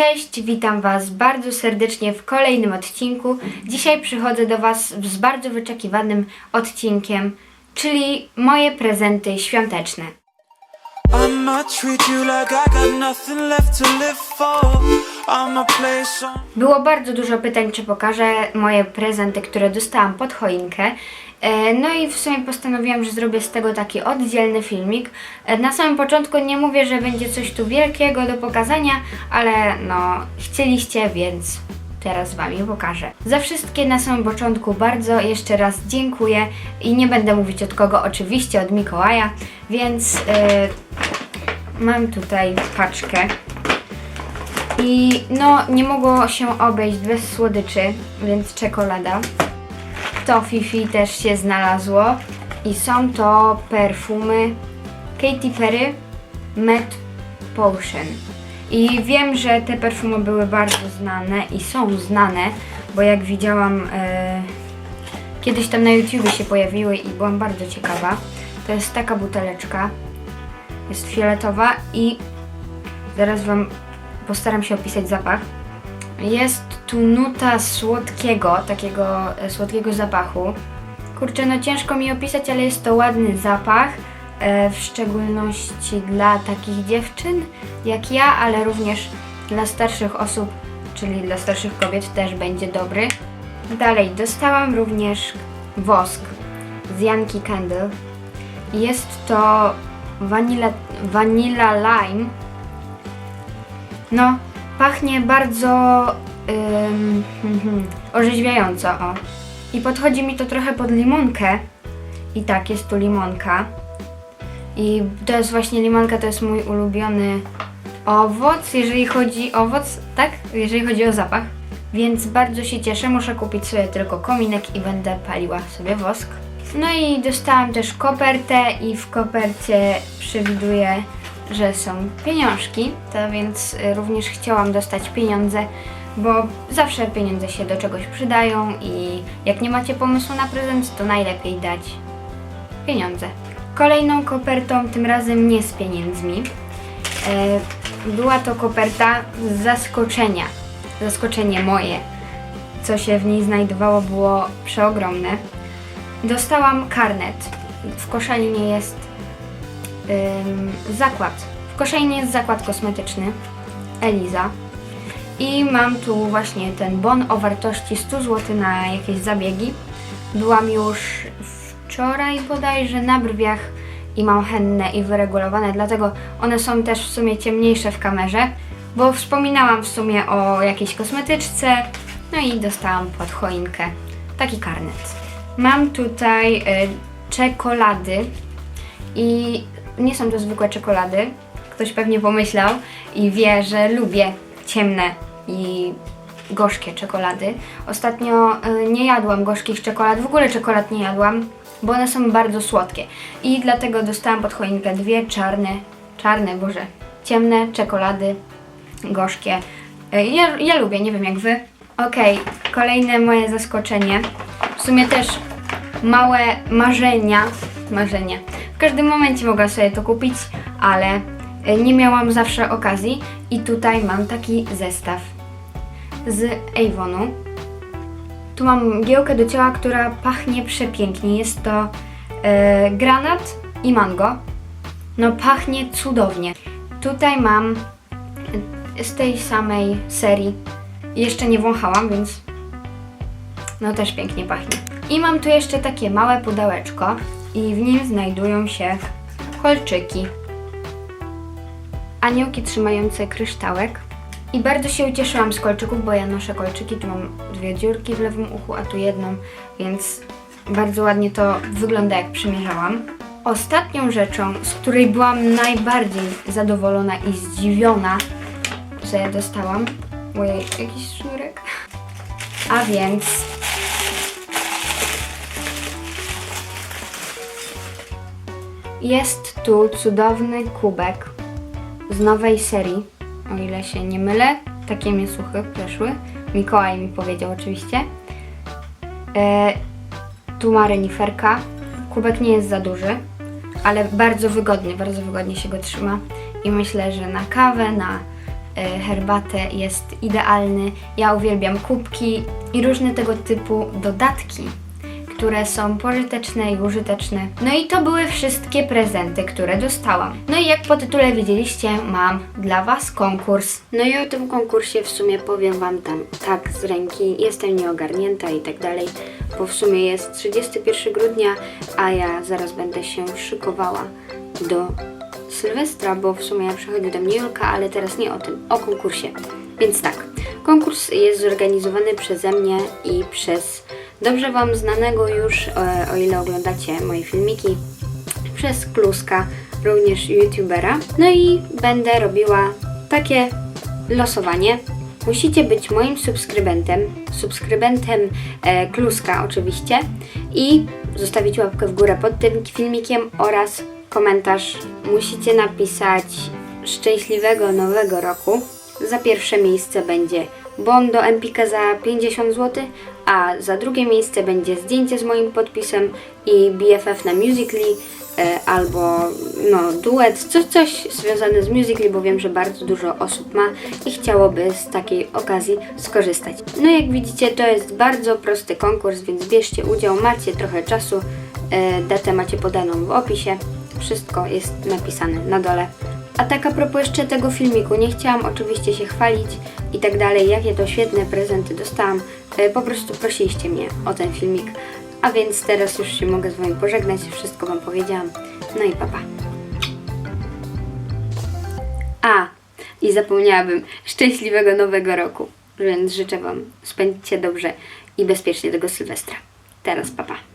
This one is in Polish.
Cześć, witam Was bardzo serdecznie w kolejnym odcinku. Dzisiaj przychodzę do Was z bardzo wyczekiwanym odcinkiem, czyli moje prezenty świąteczne. Było bardzo dużo pytań, czy pokażę moje prezenty, które dostałam pod choinkę. E, No i w sumie postanowiłam, że zrobię z tego taki oddzielny filmik. E, Na samym początku nie mówię, że będzie coś tu wielkiego do pokazania, ale no chcieliście, więc teraz Wam je pokażę. Za wszystkie na samym początku bardzo jeszcze raz dziękuję i nie będę mówić od kogo, oczywiście od Mikołaja, więc e, mam tutaj paczkę. I no, nie mogło się obejść bez słodyczy, więc czekolada. To Fifi też się znalazło. I są to perfumy Katy Perry Matte Potion. I wiem, że te perfumy były bardzo znane i są znane, bo jak widziałam, e, kiedyś tam na YouTubie się pojawiły i byłam bardzo ciekawa. To jest taka buteleczka, jest fioletowa i zaraz Wam postaram się opisać zapach. Jest tu nuta słodkiego, takiego e, słodkiego zapachu. Kurczę, no ciężko mi opisać, ale jest to ładny zapach, w szczególności dla takich dziewczyn jak ja, ale również dla starszych osób, czyli dla starszych kobiet też będzie dobry. Dalej, dostałam również wosk z Yankee Candle. Jest to vanilla, vanilla lime no, pachnie bardzo ym, mhm, orzeźwiająco, o. I podchodzi mi to trochę pod limonkę. I tak, jest tu limonka. I to jest właśnie limonka, to jest mój ulubiony owoc, jeżeli chodzi owoc, tak? Jeżeli chodzi o zapach. Więc bardzo się cieszę, muszę kupić sobie tylko kominek i będę paliła sobie wosk. No i dostałam też kopertę i w kopercie przewiduję, że są pieniążki, to więc y, również chciałam dostać pieniądze, bo zawsze pieniądze się do czegoś przydają i jak nie macie pomysłu na prezent, to najlepiej dać pieniądze. Kolejną kopertą, tym razem nie z pieniędzmi, e, była to koperta z zaskoczenia. Zaskoczenie moje. Co się w niej znajdowało było przeogromne. Dostałam karnet. W koszalinie jest zakład. W koszalinie jest zakład kosmetyczny Eliza. I mam tu właśnie ten bon o wartości 100 zł na jakieś zabiegi. Byłam już wczoraj bodajże na brwiach i mam henne i wyregulowane, dlatego one są też w sumie ciemniejsze w kamerze, bo wspominałam w sumie o jakiejś kosmetyczce, no i dostałam pod choinkę taki karnet. Mam tutaj y, czekolady i nie są to zwykłe czekolady. Ktoś pewnie pomyślał i wie, że lubię ciemne i gorzkie czekolady. Ostatnio y, nie jadłam gorzkich czekolad, w ogóle czekolad nie jadłam, bo one są bardzo słodkie. I dlatego dostałam pod choinkę dwie czarne, czarne, boże, ciemne czekolady gorzkie. Y, Ja, ja lubię, nie wiem jak wy. Okej, kolejne moje zaskoczenie. W sumie też małe marzenia. Marzenia. W każdym momencie mogłam sobie to kupić, ale y, nie miałam zawsze okazji. I tutaj mam taki zestaw z Avonu. Tu mam mgiełkę do ciała, która pachnie przepięknie. Jest to e, granat i mango. No pachnie cudownie. Tutaj mam z tej samej serii. Jeszcze nie wąchałam, więc no też pięknie pachnie. I mam tu jeszcze takie małe pudełeczko i w nim znajdują się kolczyki. Aniołki trzymające kryształek. I bardzo się ucieszyłam z kolczyków, bo ja noszę kolczyki. Tu mam dwie dziurki w lewym uchu, a tu jedną, więc bardzo ładnie to wygląda jak przymierzałam. Ostatnią rzeczą, z której byłam najbardziej zadowolona i zdziwiona, co ja dostałam. Ojej, jakiś sznurek. A więc jest tu cudowny kubek z nowej serii, o ile się nie mylę. Takie mnie słuchy przeszły. Mikołaj mi powiedział oczywiście. E, tu ma reniferka. Kubek nie jest za duży, ale bardzo wygodnie, bardzo wygodnie się go trzyma. I myślę, że na kawę, na e, herbatę, jest idealny. Ja uwielbiam kubki i różne tego typu dodatki które są pożyteczne i użyteczne. No i to były wszystkie prezenty, które dostałam. No i jak po tytule widzieliście, mam dla Was konkurs. No i o tym konkursie w sumie powiem Wam tam tak z ręki. Jestem nieogarnięta i tak dalej, bo w sumie jest 31 grudnia, a ja zaraz będę się szykowała do Sylwestra, bo w sumie przychodzi do mnie Julka, ale teraz nie o tym, o konkursie. Więc tak, konkurs jest zorganizowany przeze mnie i przez dobrze Wam znanego już, e, o ile oglądacie moje filmiki, przez Kluska, również youtubera. No i będę robiła takie losowanie. Musicie być moim subskrybentem, subskrybentem e, Kluska oczywiście i zostawić łapkę w górę pod tym filmikiem oraz komentarz. Musicie napisać szczęśliwego nowego roku. Za pierwsze miejsce będzie bon do Empika za 50 zł, a za drugie miejsce będzie zdjęcie z moim podpisem i BFF na Musical.ly e, albo no, duet, coś, coś związane z Musical.ly, bo wiem, że bardzo dużo osób ma i chciałoby z takiej okazji skorzystać. No jak widzicie, to jest bardzo prosty konkurs, więc bierzcie udział, macie trochę czasu, e, datę macie podaną w opisie, wszystko jest napisane na dole. A tak a propos jeszcze tego filmiku, nie chciałam oczywiście się chwalić i tak dalej, jakie to świetne prezenty dostałam. E, Po prostu prosiliście mnie o ten filmik. A więc teraz już się mogę z Wami pożegnać, wszystko Wam powiedziałam. No i papa. A, i zapomniałabym, szczęśliwego nowego roku. Więc życzę Wam, spędźcie dobrze i bezpiecznie tego Sylwestra. Teraz papa.